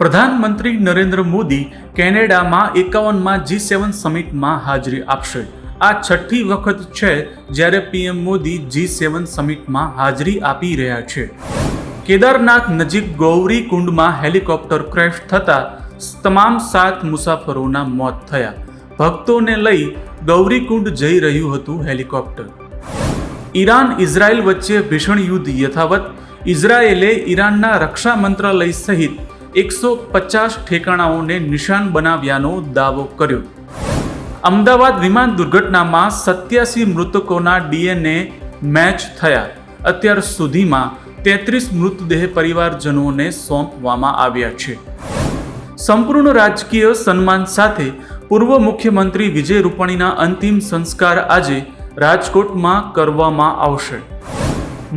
પ્રધાનમંત્રી નરેન્દ્ર મોદી કેનેડામાં એકાવનમાં જી સેવન સમિટમાં હાજરી આપશે. આ છઠ્ઠી વખત છે જ્યારે પીએમ મોદી જી સેવન સમિટમાં હાજરી આપી રહ્યા છે. કેદારનાથ નજીક ગૌરી કુંડમાં હેલિકોપ્ટર ક્રેશ થતાં તમામ સાત મુસાફરોના મોત થયા. ભક્તોને લઈ ગૌરીકુંડ જઈ રહ્યું હતું હેલિકોપ્ટર. ઈરાન ઇઝરાયલ વચ્ચે ભીષણ યુદ્ધ યથાવત. ઇઝરાયેલે ઈરાનના રક્ષા મંત્રાલય સહિત એકસો પચાસ ઠેકાણાઓને નિશાન બનાવ્યાનો દાવો કર્યો. અમદાવાદ વિમાન દુર્ઘટનામાં સત્યાસી મૃતકોના ડીએનએ મેચ થયા. અત્યાર સુધીમાં તેત્રીસ મૃતદેહ પરિવારજનોને સોંપવામાં આવ્યા છે. સંપૂર્ણ રાજકીય સન્માન સાથે પૂર્વ મુખ્યમંત્રી વિજય રૂપાણીના અંતિમ સંસ્કાર આજે રાજકોટમાં કરવામાં આવશે.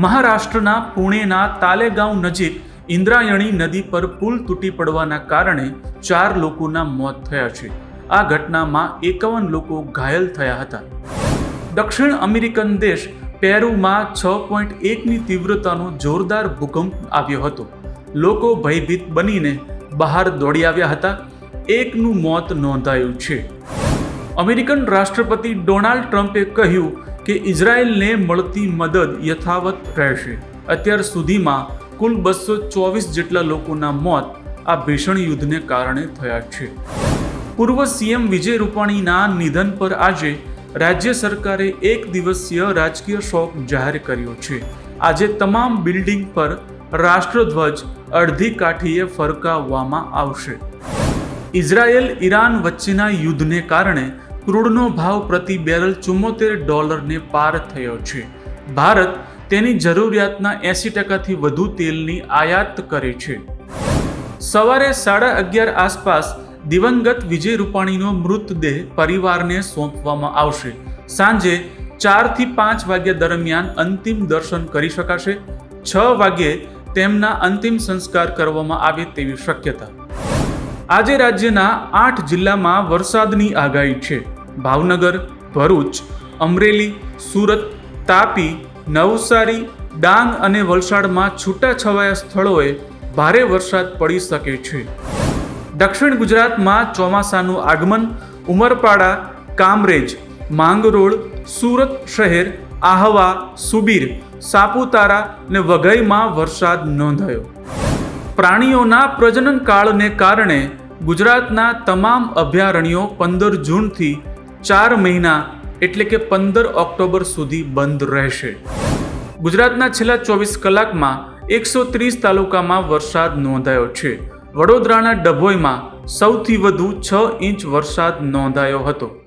મહારાષ્ટ્રના પુણેના તાલેગાંવ નજીક ઇન્દ્રાયણી નદી પર પુલ તૂટી પડવાના કારણે ચાર લોકોના મોત થયા છે. આ ઘટનામાં એકાવન લોકો ઘાયલ થયા હતા. દક્ષિણ અમેરિકન દેશ પેરુમાં છ પોઈન્ટ એકની તીવ્રતાનો જોરદાર ભૂકંપ આવ્યો હતો. લોકો ભયભીત બનીને બહાર દોડી આવ્યા હતા. એકનું મોત નોંધાયું છે. અમેરિકન રાષ્ટ્રપતિ ડોનાલ્ડ ટ્રમ્પે કહ્યું કે ઇઝરાયેલને મળતી મદદ યથાવત રહેશે. અત્યાર સુધીમાં કુલ બસો ચોવીસ જેટલા લોકોના મોત આ ભીષણ યુદ્ધને કારણે થયા છે. પૂર્વ સીએમ વિજય રૂપાણીના નિધન પર આજે રાજ્ય સરકારે એક દિવસીય રાજકીય શોક જાહેર કર્યો છે. આજે તમામ બિલ્ડિંગ પર રાષ્ટ્રધ્વજ અડધી કાઠીએ ફરકાવવામાં આવશે. ઇઝરાયેલ ઈરાન વચ્ચેના યુદ્ધને કારણે ક્રૂડનો ભાવ પ્રતિ બેરલ ચુમ્મોતેર ડોલરને પાર થયો છે. ભારત તેની જરૂરિયાતના એંસી ટકાથી વધુ તેલની આયાત કરે છે. સવારે સાડા અગિયાર આસપાસ દિવંગત વિજય રૂપાણીનો મૃતદેહ પરિવારને સોંપવામાં આવશે. સાંજે ચારથી પાંચ વાગ્યા દરમિયાન અંતિમ દર્શન કરી શકાશે. છ વાગ્યે તેમના અંતિમ સંસ્કાર કરવામાં આવે તેવી શક્યતા. આજે રાજ્યના આઠ જિલ્લામાં વરસાદની આગાહી છે. ભાવનગર, ભરૂચ, અમરેલી, સુરત, તાપી નવસારી, ડાંગ અને વલસાડમાં છૂટાછવાયા સ્થળોએ ભારે વરસાદ પડી શકે છે. દક્ષિણ ગુજરાતમાં ચોમાસાનું આગમન, ઉમરપાડા, કામરેજ, માંગરોળ, સુરત શહેર, આહવા, સુબીર, સાપુતારા ને વઘઈમાં વરસાદ નોંધાયો. પ્રાણીઓના પ્રજનન કાળને કારણે ગુજરાતના તમામ અભયારણ્યો પંદર જૂનથી ચાર મહિના એટલે કે પંદર ઓક્ટોબર સુધી બંધ રહેશે. ગુજરાતના છેલ્લા ચોવીસ કલાકમાં એકસો ત્રીસ તાલુકામાં વરસાદ નોંધાયો છે. વડોદરાના ડભોઈમાં સૌથી વધુ છ ઇંચ વરસાદ નોંધાયો હતો.